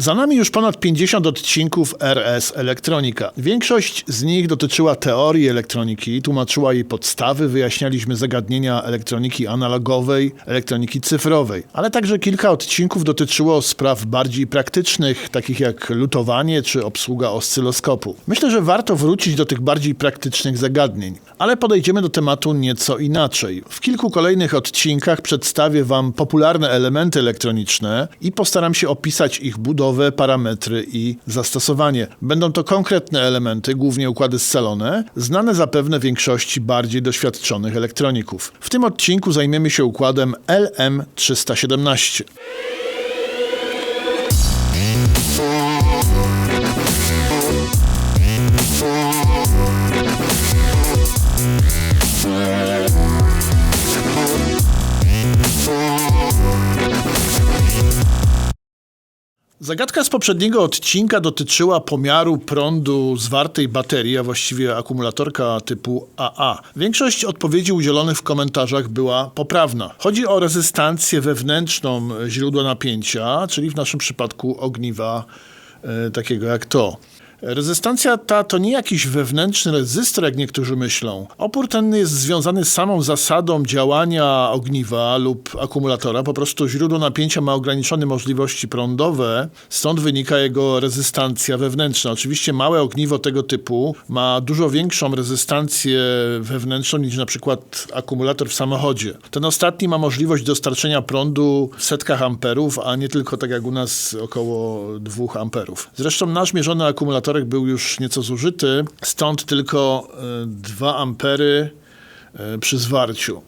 Za nami już ponad 50 odcinków RS Elektronika. Większość z nich dotyczyła teorii elektroniki, tłumaczyła jej podstawy, wyjaśnialiśmy zagadnienia elektroniki analogowej, elektroniki cyfrowej, ale także kilka odcinków dotyczyło spraw bardziej praktycznych, takich jak lutowanie czy obsługa oscyloskopu. Myślę, że warto wrócić do tych bardziej praktycznych zagadnień, ale podejdziemy do tematu nieco inaczej. W kilku kolejnych odcinkach przedstawię Wam popularne elementy elektroniczne i postaram się opisać ich budowę, parametry i zastosowanie. Będą to konkretne elementy, głównie układy scalone, znane zapewne większości bardziej doświadczonych elektroników. W tym odcinku zajmiemy się układem LM317. Zagadka z poprzedniego odcinka dotyczyła pomiaru prądu zwartej baterii, a właściwie akumulatorka typu AA. Większość odpowiedzi udzielonych w komentarzach była poprawna. Chodzi o rezystancję wewnętrzną źródła napięcia, czyli w naszym przypadku ogniwa e, takiego jak to. Rezystancja ta to nie jakiś wewnętrzny rezystor, jak niektórzy myślą. Opór ten jest związany z samą zasadą działania ogniwa lub akumulatora. Po prostu źródło napięcia ma ograniczone możliwości prądowe, stąd wynika jego rezystancja wewnętrzna. Oczywiście małe ogniwo tego typu ma dużo większą rezystancję wewnętrzną niż na przykład akumulator w samochodzie. Ten ostatni ma możliwość dostarczenia prądu w setkach amperów, a nie tylko tak jak u nas około 2 amperów. Zresztą nasz mierzony akumulatorek był już nieco zużyty, stąd tylko e, 2 ampery e, przy zwarciu.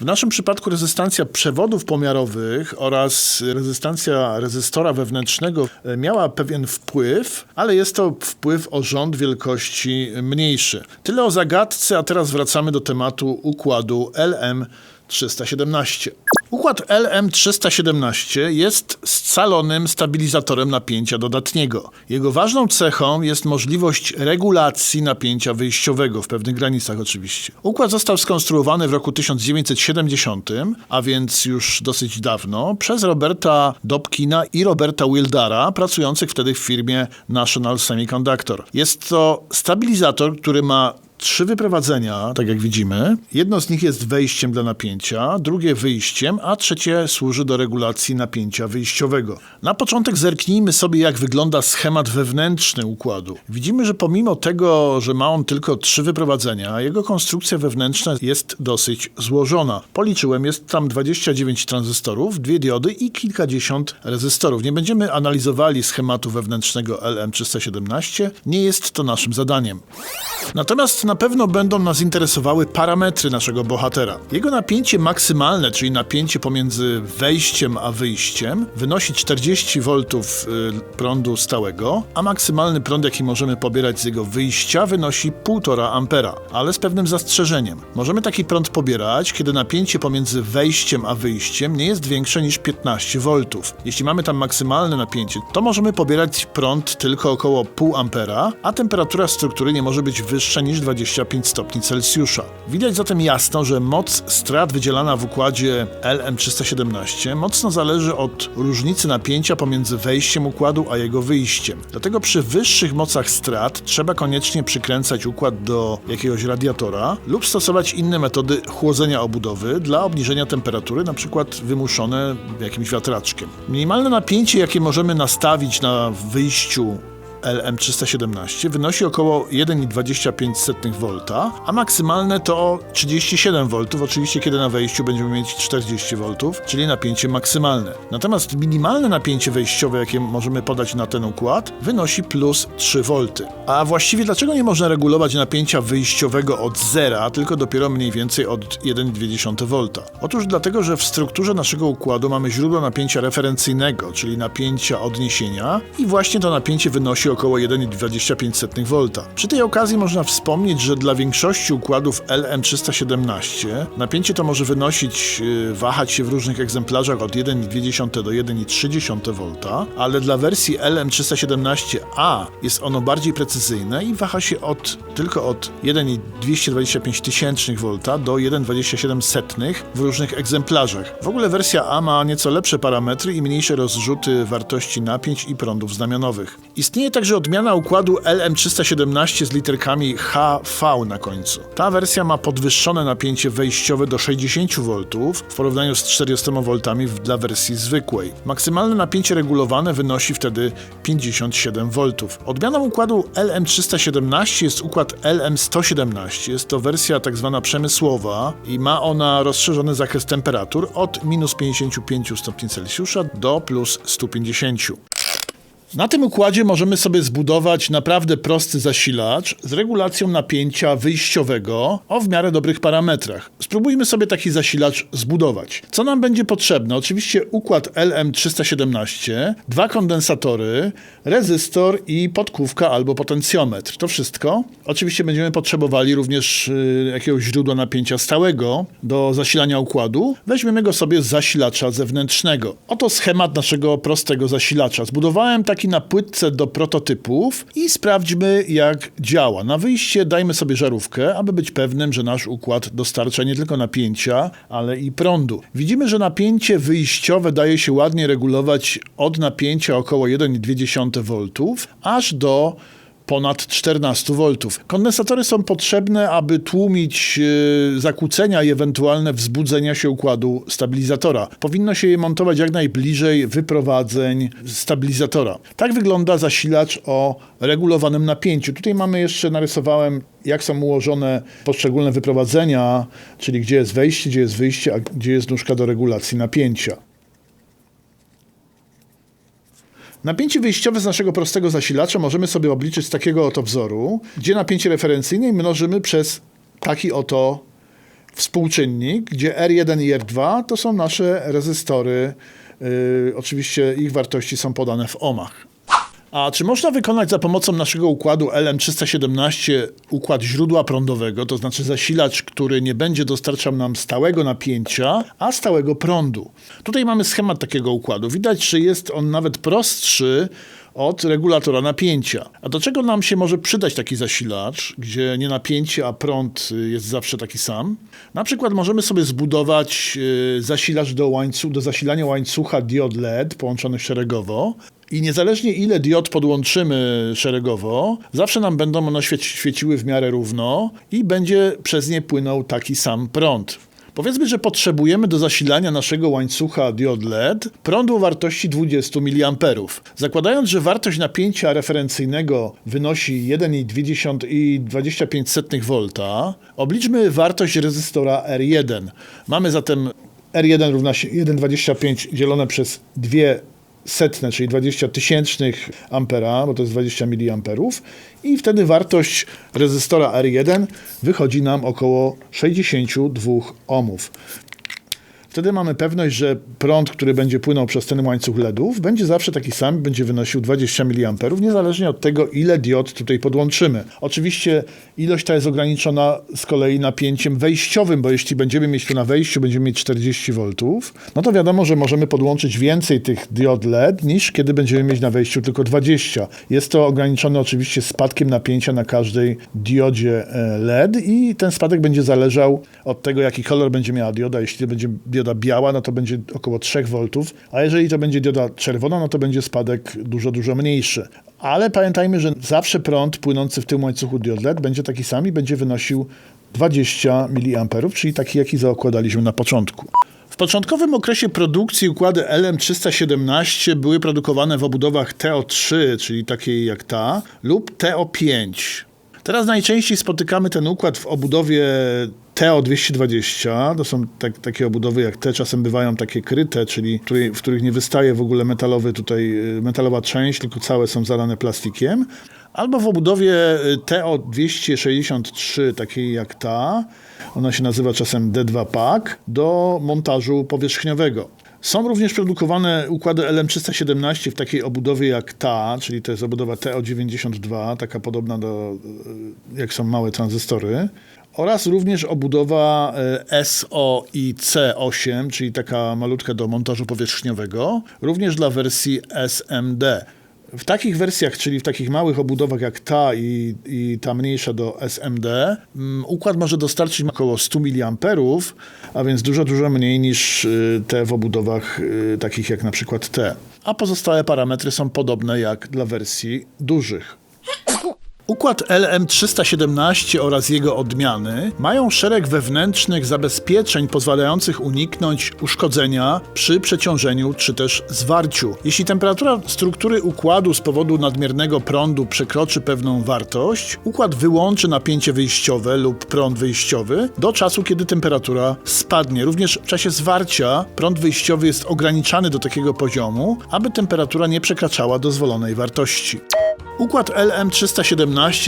W naszym przypadku rezystancja przewodów pomiarowych oraz rezystancja rezystora wewnętrznego e, miała pewien wpływ, ale jest to wpływ o rząd wielkości mniejszy. Tyle o zagadce, a teraz wracamy do tematu układu LM317. Układ LM317 jest scalonym stabilizatorem napięcia dodatniego. Jego ważną cechą jest możliwość regulacji napięcia wyjściowego, w pewnych granicach oczywiście. Układ został skonstruowany w roku 1970, a więc już dosyć dawno, przez Roberta Dobkina i Roberta Wildara, pracujących wtedy w firmie National Semiconductor. Jest to stabilizator, który ma trzy wyprowadzenia, tak jak widzimy. Jedno z nich jest wejściem dla napięcia, drugie wyjściem, a trzecie służy do regulacji napięcia wyjściowego. Na początek zerknijmy sobie, jak wygląda schemat wewnętrzny układu. Widzimy, że pomimo tego, że ma on tylko trzy wyprowadzenia, jego konstrukcja wewnętrzna jest dosyć złożona. Policzyłem, jest tam 29 tranzystorów, dwie diody i kilkadziesiąt rezystorów. Nie będziemy analizowali schematu wewnętrznego LM317, nie jest to naszym zadaniem. Natomiast na pewno będą nas interesowały parametry naszego bohatera. Jego napięcie maksymalne, czyli napięcie pomiędzy wejściem a wyjściem, wynosi 40 V y, prądu stałego, a maksymalny prąd, jaki możemy pobierać z jego wyjścia, wynosi 1,5 ampera, ale z pewnym zastrzeżeniem. Możemy taki prąd pobierać, kiedy napięcie pomiędzy wejściem a wyjściem nie jest większe niż 15 V. Jeśli mamy tam maksymalne napięcie, to możemy pobierać prąd tylko około 0,5 ampera, a temperatura struktury nie może być wyższa niż 25 stopni Celsjusza. Widać zatem jasno, że moc strat wydzielana w układzie LM317 mocno zależy od różnicy napięcia pomiędzy wejściem układu a jego wyjściem. Dlatego przy wyższych mocach strat trzeba koniecznie przykręcać układ do jakiegoś radiatora lub stosować inne metody chłodzenia obudowy dla obniżenia temperatury, np. wymuszone jakimś wiatraczkiem. Minimalne napięcie, jakie możemy nastawić na wyjściu LM317 wynosi około 1,25 V, a maksymalne to 37 V, oczywiście kiedy na wejściu będziemy mieć 40 V, czyli napięcie maksymalne. Natomiast minimalne napięcie wejściowe, jakie możemy podać na ten układ, wynosi plus 3 V. A właściwie dlaczego nie można regulować napięcia wyjściowego od zera, tylko dopiero mniej więcej od 1,2 V? Otóż dlatego, że w strukturze naszego układu mamy źródło napięcia referencyjnego, czyli napięcia odniesienia i właśnie to napięcie wynosi około 1,25 V. Przy tej okazji można wspomnieć, że dla większości układów LM317 napięcie to może wynosić, yy, wahać się w różnych egzemplarzach od 1,2 do 1,3 V, ale dla wersji LM317A jest ono bardziej precyzyjne i waha się od, tylko od 1,225 tysięcznych V do 1,27 w różnych egzemplarzach. W ogóle wersja A ma nieco lepsze parametry i mniejsze rozrzuty wartości napięć i prądów znamionowych. Istnieje także odmiana układu LM317 z literkami HV na końcu. Ta wersja ma podwyższone napięcie wejściowe do 60 V w porównaniu z 400 V dla wersji zwykłej. Maksymalne napięcie regulowane wynosi wtedy 57 V. Odmianą układu LM317 jest układ LM117. Jest to wersja tak zwana przemysłowa i ma ona rozszerzony zakres temperatur od minus 55 stopni Celsjusza do plus 150. Na tym układzie możemy sobie zbudować naprawdę prosty zasilacz z regulacją napięcia wyjściowego o w miarę dobrych parametrach. Spróbujmy sobie taki zasilacz zbudować. Co nam będzie potrzebne? Oczywiście układ LM317, dwa kondensatory, rezystor i podkówka albo potencjometr. To wszystko. Oczywiście będziemy potrzebowali również y, jakiegoś źródła napięcia stałego do zasilania układu. Weźmiemy go sobie z zasilacza zewnętrznego. Oto schemat naszego prostego zasilacza. Zbudowałem taki na płytce do prototypów i sprawdźmy jak działa. Na wyjście dajmy sobie żarówkę, aby być pewnym, że nasz układ dostarcza nie tylko napięcia, ale i prądu. Widzimy, że napięcie wyjściowe daje się ładnie regulować od napięcia około 1,2 V aż do ponad 14 V. Kondensatory są potrzebne, aby tłumić e, zakłócenia i ewentualne wzbudzenia się układu stabilizatora. Powinno się je montować jak najbliżej wyprowadzeń stabilizatora. Tak wygląda zasilacz o regulowanym napięciu. Tutaj mamy jeszcze, narysowałem jak są ułożone poszczególne wyprowadzenia, czyli gdzie jest wejście, gdzie jest wyjście, a gdzie jest nóżka do regulacji napięcia. Napięcie wyjściowe z naszego prostego zasilacza możemy sobie obliczyć z takiego oto wzoru, gdzie napięcie referencyjne mnożymy przez taki oto współczynnik, gdzie R1 i R2 to są nasze rezystory. Yy, oczywiście ich wartości są podane w ohmach. A czy można wykonać za pomocą naszego układu LM317 układ źródła prądowego, to znaczy zasilacz, który nie będzie dostarczał nam stałego napięcia, a stałego prądu? Tutaj mamy schemat takiego układu. Widać, że jest on nawet prostszy od regulatora napięcia. A do czego nam się może przydać taki zasilacz, gdzie nie napięcie, a prąd jest zawsze taki sam? Na przykład możemy sobie zbudować y, zasilacz do, łańcuch, do zasilania łańcucha diod LED połączonych szeregowo. I niezależnie ile diod podłączymy szeregowo, zawsze nam będą one świeci, świeciły w miarę równo i będzie przez nie płynął taki sam prąd. Powiedzmy, że potrzebujemy do zasilania naszego łańcucha diod LED prądu o wartości 20 mA. Zakładając, że wartość napięcia referencyjnego wynosi 1,25 V, obliczmy wartość rezystora R1. Mamy zatem R1 równa się 1,25 dzielone przez 2 setne, czyli 20 tysięcznych ampera, bo to jest 20 miliamperów i wtedy wartość rezystora R1 wychodzi nam około 62 ohmów. Wtedy mamy pewność, że prąd, który będzie płynął przez ten łańcuch LEDów, będzie zawsze taki sam, będzie wynosił 20 mA, niezależnie od tego, ile diod tutaj podłączymy. Oczywiście ilość ta jest ograniczona z kolei napięciem wejściowym, bo jeśli będziemy mieć tu na wejściu, będziemy mieć 40 V, no to wiadomo, że możemy podłączyć więcej tych diod LED, niż kiedy będziemy mieć na wejściu tylko 20. Jest to ograniczone oczywiście spadkiem napięcia na każdej diodzie e, LED i ten spadek będzie zależał od tego, jaki kolor będzie miała dioda. Jeśli będzie dioda biała, no to będzie około 3 V, a jeżeli to będzie dioda czerwona, no to będzie spadek dużo, dużo mniejszy. Ale pamiętajmy, że zawsze prąd płynący w tym łańcuchu diod LED będzie taki sam i będzie wynosił 20 mA, czyli taki, jaki zaokładaliśmy na początku. W początkowym okresie produkcji układy LM317 były produkowane w obudowach TO3, czyli takiej jak ta, lub TO5. Teraz najczęściej spotykamy ten układ w obudowie TO220. To są tak, takie obudowy jak te, czasem bywają takie kryte, czyli w których nie wystaje w ogóle metalowy tutaj, metalowa część, tylko całe są zalane plastikiem. Albo w obudowie TO263, takiej jak ta, ona się nazywa czasem D2 Pack, do montażu powierzchniowego. Są również produkowane układy LM317 w takiej obudowie jak ta, czyli to jest obudowa TO92, taka podobna do, e, jak są małe tranzystory. Oraz również obudowa e, SOIC8, czyli taka malutka do montażu powierzchniowego, również dla wersji SMD. W takich wersjach, czyli w takich małych obudowach jak ta i, i ta mniejsza do SMD, mm, układ może dostarczyć około 100 mA, a więc dużo, dużo mniej niż y, te w obudowach y, takich jak na przykład te. A pozostałe parametry są podobne jak dla wersji dużych. Układ LM317 oraz jego odmiany mają szereg wewnętrznych zabezpieczeń pozwalających uniknąć uszkodzenia przy przeciążeniu czy też zwarciu. Jeśli temperatura struktury układu z powodu nadmiernego prądu przekroczy pewną wartość, układ wyłączy napięcie wyjściowe lub prąd wyjściowy do czasu, kiedy temperatura spadnie. Również w czasie zwarcia prąd wyjściowy jest ograniczany do takiego poziomu, aby temperatura nie przekraczała dozwolonej wartości. Układ LM317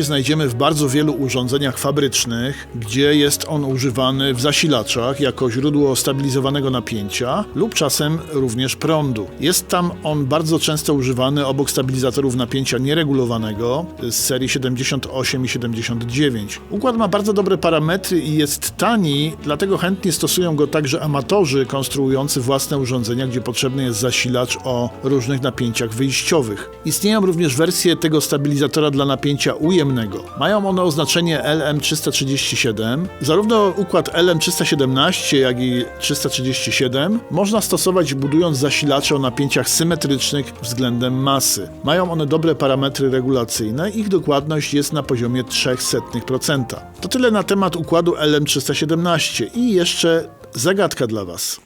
znajdziemy w bardzo wielu urządzeniach fabrycznych, gdzie jest on używany w zasilaczach jako źródło stabilizowanego napięcia lub czasem również prądu. Jest tam on bardzo często używany obok stabilizatorów napięcia nieregulowanego z serii 78 i 79. Układ ma bardzo dobre parametry i jest tani, dlatego chętnie stosują go także amatorzy konstruujący własne urządzenia, gdzie potrzebny jest zasilacz o różnych napięciach wyjściowych. Istnieją również wersje tego stabilizatora dla napięcia ujemnego. Mają one oznaczenie LM337. Zarówno układ LM317, jak i 337 można stosować budując zasilacze o napięciach symetrycznych względem masy. Mają one dobre parametry regulacyjne, ich dokładność jest na poziomie 0,03%. To tyle na temat układu LM317 i jeszcze zagadka dla Was.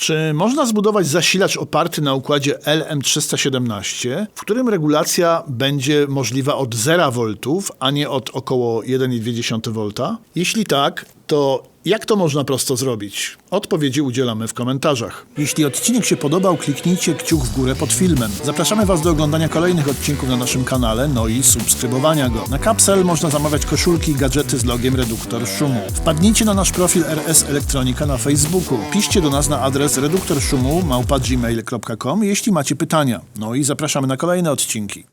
Czy można zbudować zasilacz oparty na układzie LM317, w którym regulacja będzie możliwa od 0 V, a nie od około 1,2 V? Jeśli tak, to jak to można prosto zrobić? Odpowiedzi udzielamy w komentarzach. Jeśli odcinek się podobał, kliknijcie kciuk w górę pod filmem. Zapraszamy Was do oglądania kolejnych odcinków na naszym kanale, no i subskrybowania go. Na Capsel można zamawiać koszulki i gadżety z logiem Reduktor Szumu. Wpadnijcie na nasz profil RS Elektronika na Facebooku. Piszcie do nas na adres reduktorszumu małpa jeśli macie pytania. No i zapraszamy na kolejne odcinki.